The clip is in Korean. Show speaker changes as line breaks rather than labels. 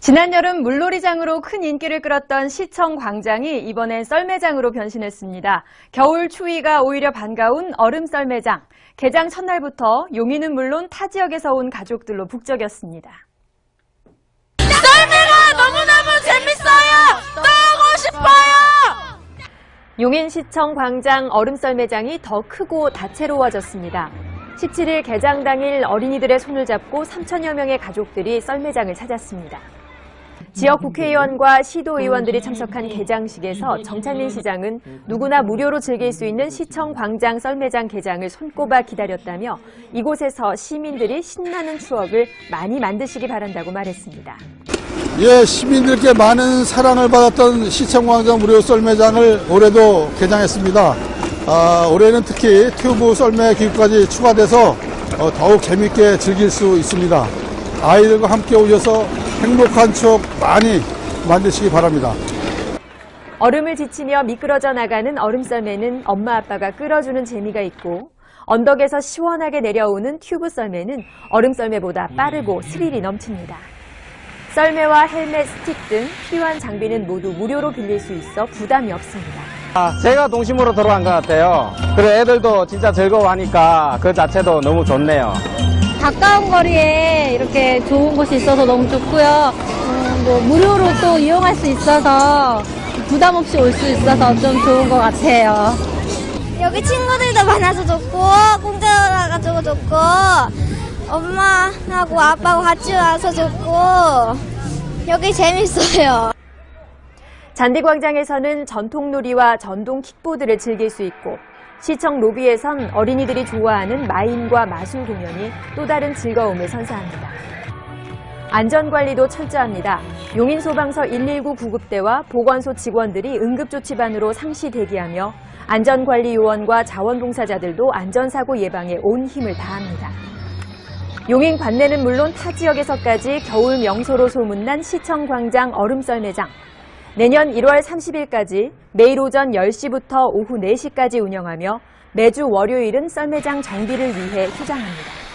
지난 여름 물놀이장으로 큰 인기를 끌었던 시청 광장이 이번엔 썰매장으로 변신했습니다. 겨울 추위가 오히려 반가운 얼음 썰매장. 개장 첫날부터 용인은 물론 타 지역에서 온 가족들로 북적였습니다.
썰매가 너무너무 재밌어요! 또 오고 싶어요!
용인시청 광장 얼음 썰매장이 더 크고 다채로워졌습니다. 17일 개장 당일 어린이들의 손을 잡고 3천여 명의 가족들이 썰매장을 찾았습니다. 지역 국회의원과 시도 의원들이 참석한 개장식에서 정찬민 시장은 누구나 무료로 즐길 수 있는 시청 광장 썰매장 개장을 손꼽아 기다렸다며 이곳에서 시민들이 신나는 추억을 많이 만드시기 바란다고 말했습니다.
예, 시민들께 많은 사랑을 받았던 시청광장 무료 썰매장을 올해도 개장했습니다. 아, 올해는 특히 튜브 썰매 기구까지 추가돼서 어, 더욱 재밌게 즐길 수 있습니다. 아이들과 함께 오셔서 행복한 추억 많이 만드시기 바랍니다.
얼음을 지치며 미끄러져 나가는 얼음 썰매는 엄마 아빠가 끌어주는 재미가 있고 언덕에서 시원하게 내려오는 튜브 썰매는 얼음 썰매보다 빠르고 스릴이 넘칩니다. 썰매와 헬멧, 스틱 등 필요한 장비는 모두 무료로 빌릴 수 있어 부담이 없습니다.
아, 제가 동심으로 들어간 것 같아요. 그리고 애들도 진짜 즐거워하니까 그 자체도 너무 좋네요.
가까운 거리에 이렇게 좋은 곳이 있어서 너무 좋고요. 음, 뭐 무료로 또 이용할 수 있어서 부담 없이 올 수 있어서 좀 좋은 것 같아요.
여기 친구들도 많아서 좋고, 공짜로 나가지고 좋고, 엄마하고 아빠하고 같이 와서 좋고, 여기 재밌어요.
잔디광장에서는 전통놀이와 전동 킥보드를 즐길 수 있고 시청 로비에선 어린이들이 좋아하는 마임과 마술 공연이 또 다른 즐거움을 선사합니다. 안전관리도 철저합니다. 용인소방서 119 구급대와 보건소 직원들이 응급조치반으로 상시 대기하며 안전관리 요원과 자원봉사자들도 안전사고 예방에 온 힘을 다합니다. 용인 관내는 물론 타 지역에서까지 겨울 명소로 소문난 시청 광장 얼음썰매장. 내년 1월 30일까지 매일 오전 10시부터 오후 4시까지 운영하며 매주 월요일은 썰매장 정비를 위해 휴장합니다.